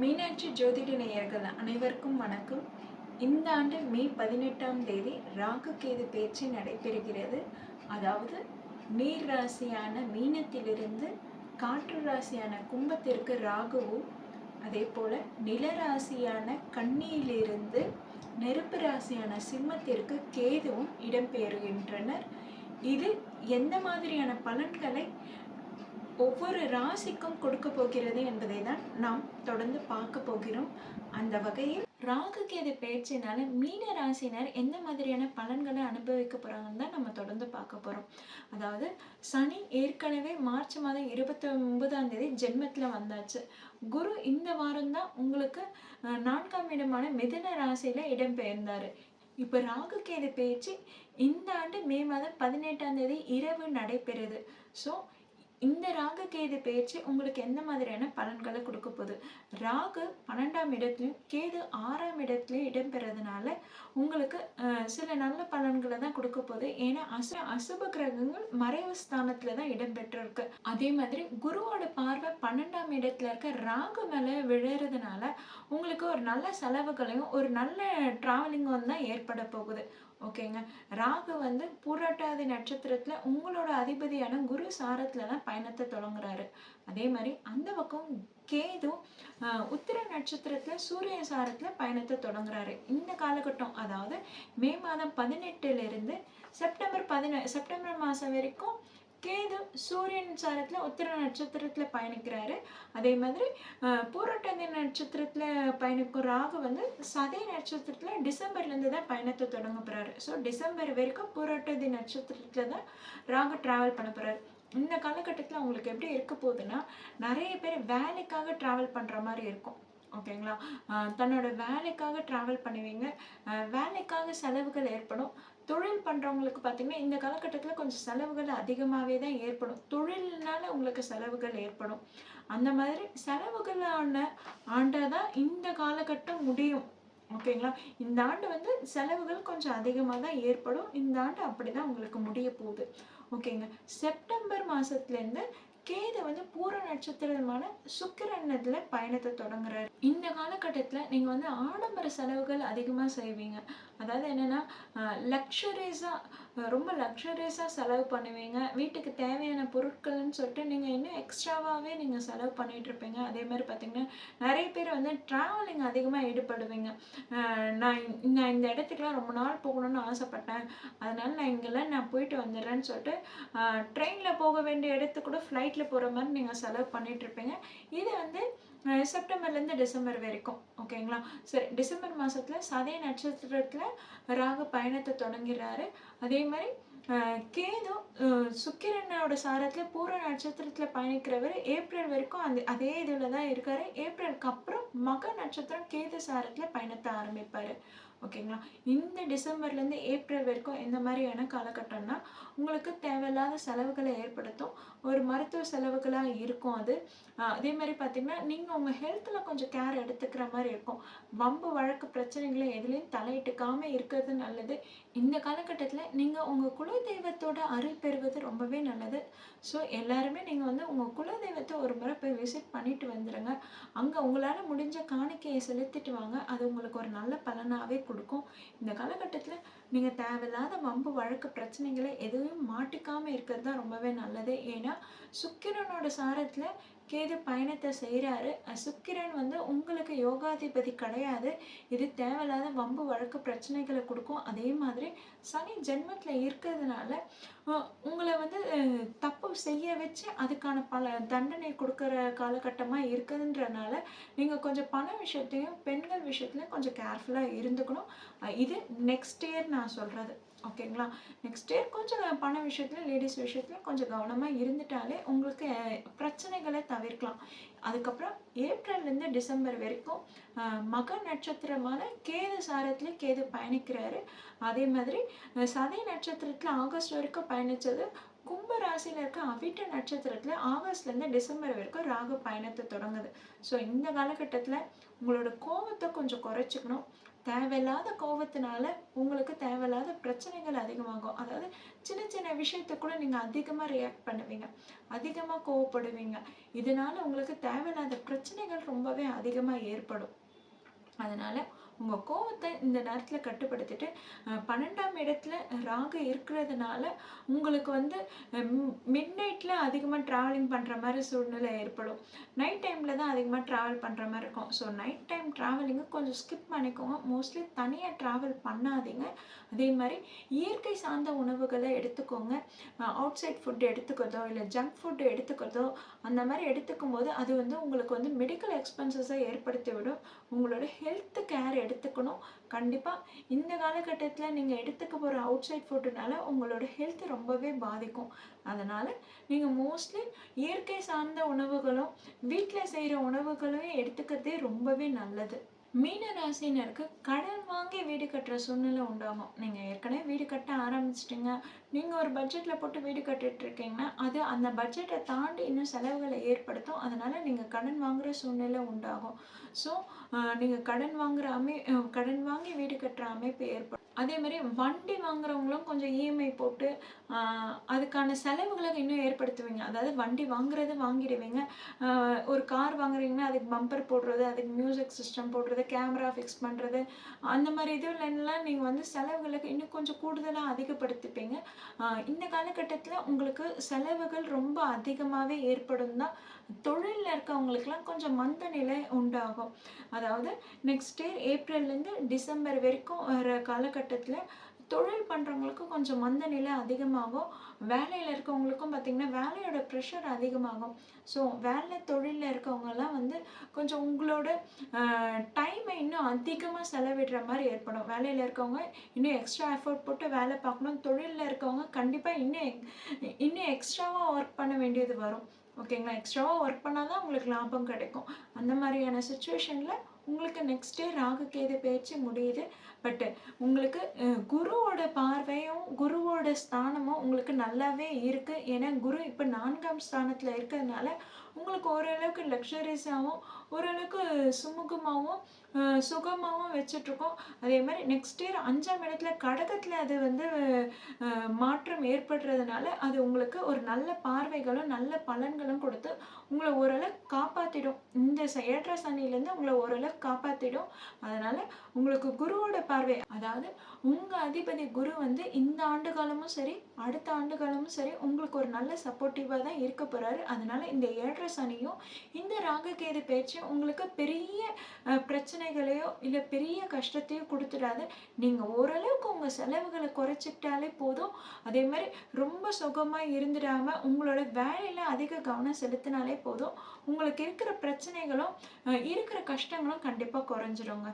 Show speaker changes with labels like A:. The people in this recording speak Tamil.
A: மீனாட்சி ஜோதிட நேயர்கள் அனைவருக்கும் வணக்கம். இந்த ஆண்டு மே பதினெட்டாம் தேதி ராகு கேது பேச்சு நடைபெறுகிறது. அதாவது நீர் ராசியான மீனத்திலிருந்து காற்று ராசியான கும்பத்திற்கு ராகுவும் அதே போல நில ராசியான கண்ணியிலிருந்து நெருப்பு ராசியான சிம்மத்திற்கு கேதுவும் இடம்பெறுகின்றனர் இது எந்த மாதிரியான பலன்களை ஒவ்வொரு ராசிக்கும் கொடுக்க போகிறது என்பதை தான் நாம் தொடர்ந்து பார்க்க போகிறோம். அந்த வகையில் ராகு கேது பயிற்சினால மீன ராசினர் எந்த மாதிரியான பலன்களை அனுபவிக்க போறாங்கன்னு தான் நம்ம தொடர்ந்து பார்க்க போறோம். அதாவது சனி ஏற்கனவே மார்ச் மாதம் இருபத்தி ஒன்பதாம் தேதி ஜென்மத்தில் வந்தாச்சு. குரு இந்த வாரம் தான் உங்களுக்கு நான்காம் இடமான மிதுன ராசியில இடம்பெயர்ந்தாரு இப்போ ராகு கேது பேச்சு இந்த ஆண்டு மே மாதம் பதினெட்டாம் தேதி இரவு நடைபெறுது. ஸோ இந்த ராகு கேது பேச்சு உங்களுக்கு எந்த மாதிரியான பலன்களை கொடுக்க போகுது? ராகு பன்னெண்டாம் இடத்துலையும் கேது ஆறாம் இடத்துலையும் இடம்பெறதுனால உங்களுக்கு சில நல்ல பலன்களை தான் கொடுக்க போகுது. ஏன்னா அசு அசுப கிரகங்கள் மறைவு ஸ்தானத்துல தான் இடம்பெற்றிருக்கு. அதே மாதிரி குருவோட பார்வை பன்னெண்டாம் இடத்துல இருக்க ராகு மேலே விழுறதுனால உங்களுக்கு ஒரு நல்ல செலவுகளையும் ஒரு நல்ல டிராவலிங்கும் தான் ஏற்பட போகுது. ஓகேங்க. ராகு வந்து பூராட்டாதி நட்சத்திரத்தில் உங்களோட அதிபதியான குரு சாரத்தில் தான் பயணத்தை தொடங்குறாரு. அதே மாதிரி அந்த பக்கம் கேது உத்திர நட்சத்திரத்தில் சூரிய சாரத்தில் பயணத்தை தொடங்குறாரு. இந்த காலகட்டம் அதாவது மே மாதம் பதினெட்டுலேருந்து செப்டம்பர் பதின செப்டம்பர் மாதம் வரைக்கும் கேது சூரியன் சாரத்தில் உத்திர நட்சத்திரத்தில் பயணிக்கிறாரு. அதே மாதிரி ஆஹ், பூரட்டாதி பயணிக்கும் ராகு வந்து சதய நட்சத்திரத்தில் டிசம்பர்லேருந்து தான் பயணத்தை தொடங்க போகிறாரு ஸோ டிசம்பர் வரைக்கும் பூரட்டாதி நட்சத்திரத்தில் தான் ராகு ட்ராவல் பண்ண போகிறாரு இந்த காலகட்டத்தில் அவங்களுக்கு எப்படி இருக்க போகுதுன்னா நிறைய பேர் வேலைக்காக ட்ராவல் பண்ணுற மாதிரி இருக்கும். ஓகேங்களா தன்னோட வேலைக்காக ட்ராவல் பண்ணுவீங்க. வேலைக்காக செலவுகள் ஏற்படும். தொழில் பண்ணுறவங்களுக்கு பார்த்தீங்கன்னா இந்த காலகட்டத்தில் கொஞ்சம் செலவுகள் அதிகமாகவே தான் ஏற்படும். தொழில்னால உங்களுக்கு செலவுகள் ஏற்படும். அந்த மாதிரி செலவுகளான ஆண்டாக தான் இந்த காலகட்டம் முடியும். ஓகேங்களா இந்த ஆண்டு வந்து செலவுகள் கொஞ்சம் அதிகமாக தான் ஏற்படும். இந்த ஆண்டு அப்படி தான் உங்களுக்கு முடிய போகுது. ஓகேங்க செப்டம்பர் மாதத்துலேருந்து கேது வந்து பூர நட்சத்திரமான சுக்கிரனத்துல பயணத்தை தொடங்குறாரு. இந்த காலகட்டத்தில் நீங்கள் வந்து ஆடம்பர செலவுகள் அதிகமாக செய்வீங்க. அதாவது என்னென்னா லக்ஸுரியஸாக ரொம்ப லக்ஸரியஸாக செலவு பண்ணுவீங்க. வீட்டுக்கு தேவையான பொருட்கள்னு சொல்லிட்டு நீங்கள் இன்னும் எக்ஸ்ட்ராவாகவே நீங்கள் செலவு பண்ணிகிட்ருப்பீங்க இருப்பீங்க. அதே மாதிரி பார்த்தீங்கன்னா நிறைய பேர் வந்து ட்ராவலிங் அதிகமாக ஈடுபடுவீங்க. நான் நான் இந்த இடத்துக்குலாம் ரொம்ப நாள் போகணும்னு ஆசைப்பட்டேன். அதனால் நான் இங்கெல்லாம் நான் போயிட்டு வந்துடுறேன்னு சொல்லிட்டு ட்ரெயினில் போக வேண்டிய இடத்துக்கு கூட ஃப்ளைட்டில் போகிற மாதிரி நீங்கள் செலவு பண்ணிட்டு இருப்பீங்க. இது வந்து செப்டம்பர்லேருந்து டிசம்பர் வரைக்கும் ஓகேங்களா? சரி டிசம்பர் மாதத்தில் சதய நட்சத்திரத்தில் ராகு பயணத்தை தொடங்கிறாரு. அதே மாதிரி கேது சுக்கிரனோட சாரத்தில் பூர நட்சத்திரத்தில் பயணிக்கிறவர் ஏப்ரல் வரைக்கும் அந்த அதே இதில் தான் இருக்கார். ஏப்ரலுக்கு அப்புறம் மக நட்சத்திரம் கேது சாரத்தில் பயணத்தை ஆரம்பிப்பார். ஓகேங்களா? இந்த டிசம்பர்லேருந்து ஏப்ரல் வரைக்கும் எந்த மாதிரியான காலகட்டம்னா உங்களுக்கு தேவையில்லாத செலவுகளை ஏற்படுத்தும். ஒரு மருத்துவ செலவுகளாக இருக்கும் அது. அதே மாதிரி பார்த்தீங்கன்னா நீங்கள் உங்கள் ஹெல்த்தில் கொஞ்சம் கேர் எடுத்துக்கிற மாதிரி இருக்கும். வம்பு வழக்கு பிரச்சனைகளை எதுலேயும் தலையிட்டுக்காமல் இருக்கிறது நல்லது. இந்த காலகட்டத்தில் நீங்கள் உங்கள் குலதெய்வத்தோட அருள் பெறுவது ரொம்பவே நல்லது. ஸோ எல்லாருமே நீங்கள் வந்து உங்கள் குலதெய்வத்தை ஒரு முறை போய் விசிட் பண்ணிட்டு வந்துடுங்க அங்கே உங்களால் முடிஞ்ச காணிக்கையை செலுத்திட்டு வாங்க. அது உங்களுக்கு ஒரு நல்ல பலனாகவே கொடுக்கும். இந்த காலகட்டத்தில் நீங்கள் தேவையில்லாத வம்பு வழக்கு பிரச்சனைகளை எதுவும் மாட்டிக்காமல் இருக்கிறது தான் ரொம்பவே நல்லது. ஏன்னா சுக்கிரனோட சாரத்தில் கேது பயணத்தை செய்கிறாரு சுக்கிரன் வந்து உங்களுக்கு யோகாதிபதி கிடையாது. இது தேவையில்லாத வம்பு வழக்கு பிரச்சனைகளை கொடுக்கும். அதே மாதிரி சனி ஜென்மத்தில் இருக்கிறதுனால உங்களை வந்து தப்பு செய்ய வச்சு அதுக்கான பல தண்டனை கொடுக்குற காலகட்டமாக இருக்குதுன்றனால நீங்கள் கொஞ்சம் பண விஷயத்தையும் பெண்கள் விஷயத்துலையும் கொஞ்சம் கேர்ஃபுல்லாக இருந்துக்கணும். இது நெக்ஸ்ட் இயர் நான் சொல்கிறது ஓகேங்களா? நெக்ஸ்ட் இயர் கொஞ்சம் பண விஷயத்துல லேடிஸ் விஷயத்தில் கொஞ்சம் கவனமாக இருந்துட்டாலே உங்களுக்கு பிரச்சனைகளை தவிர்க்கலாம். அதுக்கப்புறம் ஏப்ரல்லேருந்து டிசம்பர் வரைக்கும் மக நட்சத்திரமான கேது சாரத்தில் கேது பயணிக்கிறாரு. அதே மாதிரி சதை நட்சத்திரத்தில் ஆகஸ்ட் வரைக்கும் பயணித்தது கும்ப ராசியில் இருக்க அவிட்ட நட்சத்திரத்தில் ஆகஸ்ட்லேருந்து டிசம்பர் வரைக்கும் ராகு பயணத்தை தொடங்குது. ஸோ இந்த காலகட்டத்தில் உங்களோட கோவத்தை கொஞ்சம் குறைச்சிக்கணும். தேவையில்லாத கோபத்தினால உங்களுக்கு தேவையில்லாத பிரச்சனைகள் அதிகமாகும். அதாவது சின்ன சின்ன விஷயத்துக்கு கூட நீங்கள் அதிகமாக ரியாக்ட் பண்ணுவீங்க. அதிகமாக கோவப்படுவீங்க. இதனால உங்களுக்கு தேவையில்லாத பிரச்சனைகள் ரொம்பவே அதிகமாக ஏற்படும். அதனால் உங்கள் கோவத்தை இந்த நேரத்தில் கட்டுப்படுத்திட்டு பன்னெண்டாம் இடத்துல ராகு இருக்கிறதுனால உங்களுக்கு வந்து மிட் நைட்டில் அதிகமாக ட்ராவலிங் பண்ணுற மாதிரி சூழ்நிலை ஏற்படும். நைட் டைமில் தான் அதிகமாக ட்ராவல் பண்ணுற மாதிரி இருக்கும். ஸோ நைட் டைம் ட்ராவலிங்கை கொஞ்சம் ஸ்கிப் பண்ணிக்கோங்க. மோஸ்ட்லி தனியாக ட்ராவல் பண்ணாதீங்க. அதே மாதிரி இயற்கை சார்ந்த உணவுகளை எடுத்துக்கோங்க. அவுட் சைட் ஃபுட் எடுத்துக்கிறதோ இல்லை ஜங்க் ஃபுட் எடுத்துக்கிறதோ அந்த மாதிரி எடுத்துக்கும் போது அது வந்து உங்களுக்கு வந்து மெடிக்கல் எக்ஸ்பென்சஸை ஏற்படுத்தி விடும் உங்களோட ஹெல்த் கேர் எடுத்துக்கணும். கண்டிப்பாக இந்த காலகட்டத்தில் நீங்கள் எடுத்துக்க போகிற அவுட் சைட் ஃபுட்டுனால உங்களோட ஹெல்த் ரொம்பவே பாதிக்கும். அதனால் நீங்கள் மோஸ்ட்லி இயற்கை சார்ந்த உணவுகளும் வீட்டில் செய்கிற உணவுகளையும் எடுத்துக்கிறதே ரொம்பவே நல்லது. மீன ராசினருக்கு கடன் வாங்கி வீடு கட்டுற சூழ்நிலை உண்டாகும். நீங்கள் ஏற்கனவே வீடு கட்ட ஆரம்பிச்சிட்டிங்க. நீங்கள் ஒரு பட்ஜெட்டில் போட்டு வீடு கட்டிட்டு இருக்கீங்கன்னா அது அந்த பட்ஜெட்டை தாண்டி இன்னும் செலவுகளை ஏற்படுத்தும். அதனால் நீங்கள் கடன் வாங்குகிற சூழ்நிலை உண்டாகும். ஸோ நீங்கள் கடன் வாங்குற அமை கடன் வாங்கி வீடு கட்டுற அமைப்பு ஏற்படும். அதே மாதிரி வண்டி வாங்குறவங்களும் கொஞ்சம் இஎம்ஐ போட்டு அதுக்கான செலவுகளை இன்னும் ஏற்படுத்துவீங்க. அதாவது வண்டி வாங்குறது வாங்கிடுவீங்க. ஒரு கார் வாங்குறீங்கன்னா அதுக்கு பம்பர் போடுறது அதுக்கு மியூசிக் சிஸ்டம் போடுறது கேமரா ஃபிக்ஸ் பண்ணுறது அந்த மாதிரி இதுலலாம் நீங்கள் வந்து செலவுகளுக்கு இன்னும் கொஞ்சம் கூடுதலாக அதிகப்படுத்திப்பீங்க. இந்த காலகட்டத்தில் உங்களுக்கு செலவுகள் ரொம்ப அதிகமாகவே ஏற்படும் தான் தொழிலில் இருக்கவங்களுக்குலாம் கொஞ்சம் மந்த நிலை உண்டாகும். அதாவது நெக்ஸ்ட் இயர் ஏப்ரல்லேருந்து டிசம்பர் வரைக்கும் வர காலகட்டத்தில் தொழில் பண்ணுறவங்களுக்கும் கொஞ்சம் மந்த நிலை அதிகமாகும். வேலையில் இருக்கவங்களுக்கும் பார்த்திங்கன்னா வேலையோட ப்ரெஷர் அதிகமாகும். ஸோ வேலை தொழிலில் இருக்கவங்கெல்லாம் வந்து கொஞ்சம் உங்களோட டைமை இன்னும் அதிகமாக செலவிடுற மாதிரி ஏற்படும். வேலையில் இருக்கவங்க இன்னும் எக்ஸ்ட்ரா எஃபோர்ட் போட்டு வேலை பார்க்கணும். தொழிலில் இருக்கவங்க கண்டிப்பாக இன்னும் இன்னும் எக்ஸ்ட்ராவாக ஒர்க் பண்ண வேண்டியது வரும். ஓகேங்களா எக்ஸ்ட்ராவாக ஒர்க் பண்ணால் தான் உங்களுக்கு லாபம் கிடைக்கும். அந்த மாதிரியான சுச்சுவேஷனில் உங்களுக்கு நெக்ஸ்ட் டே ராகு கேது பயிற்சி முடியுது. பட்டு உங்களுக்கு குருவோட பார்வையும் குருவோட ஸ்தானமும் உங்களுக்கு நல்லாவே இருக்குது ஏன்னா குரு இப்போ நான்காம் ஸ்தானத்தில் இருக்கிறதுனால உங்களுக்கு ஓரளவுக்கு லக்ஸரிஸாகவும் ஓரளவுக்கு சுமூகமாகவும் சுகமாகவும் வச்சிட்ருக்கோம் அதே மாதிரி நெக்ஸ்ட் இயர் அஞ்சாம் இடத்துல கடகத்தில் அது வந்து மாற்றம் ஏற்படுறதுனால அது உங்களுக்கு ஒரு நல்ல பார்வைகளும் நல்ல பலன்களும் கொடுத்து உங்களை ஓரளவுக்கு காப்பாற்றிடும் இந்த ச- ஏற்ற சனியிலேருந்து உங்களை ஓரளவுக்கு காப்பாற்றிடும் அதனால் உங்களுக்கு குருவோட பார்வை அதாவது உங்கள் அதிபதி குரு வந்து இந்த ஆண்டு காலமும் சரி அடுத்த ஆண்டு காலமும் சரி உங்களுக்கு ஒரு நல்ல சப்போர்ட்டிவாக தான் இருக்க போகிறாரு அதனால் இந்த ஏழரை சனியும் இந்த ராகுகேது பேச்சு உங்களுக்கு பெரிய பிரச்சனைகளையோ இல்லை பெரிய கஷ்டத்தையோ கொடுத்துடாது. நீங்கள் ஓரளவுக்கு உங்கள் செலவுகளை குறைச்சிக்கிட்டாலே போதும். அதே மாதிரி ரொம்ப சுகமாக இருந்துடாமல் உங்களோட வேலையில் அதிக கவனம் செலுத்தினாலே போதும். உங்களுக்கு இருக்கிற பிரச்சனைகளும் இருக்கிற கஷ்டங்களும் கண்டிப்பாக குறைஞ்சிருங்க.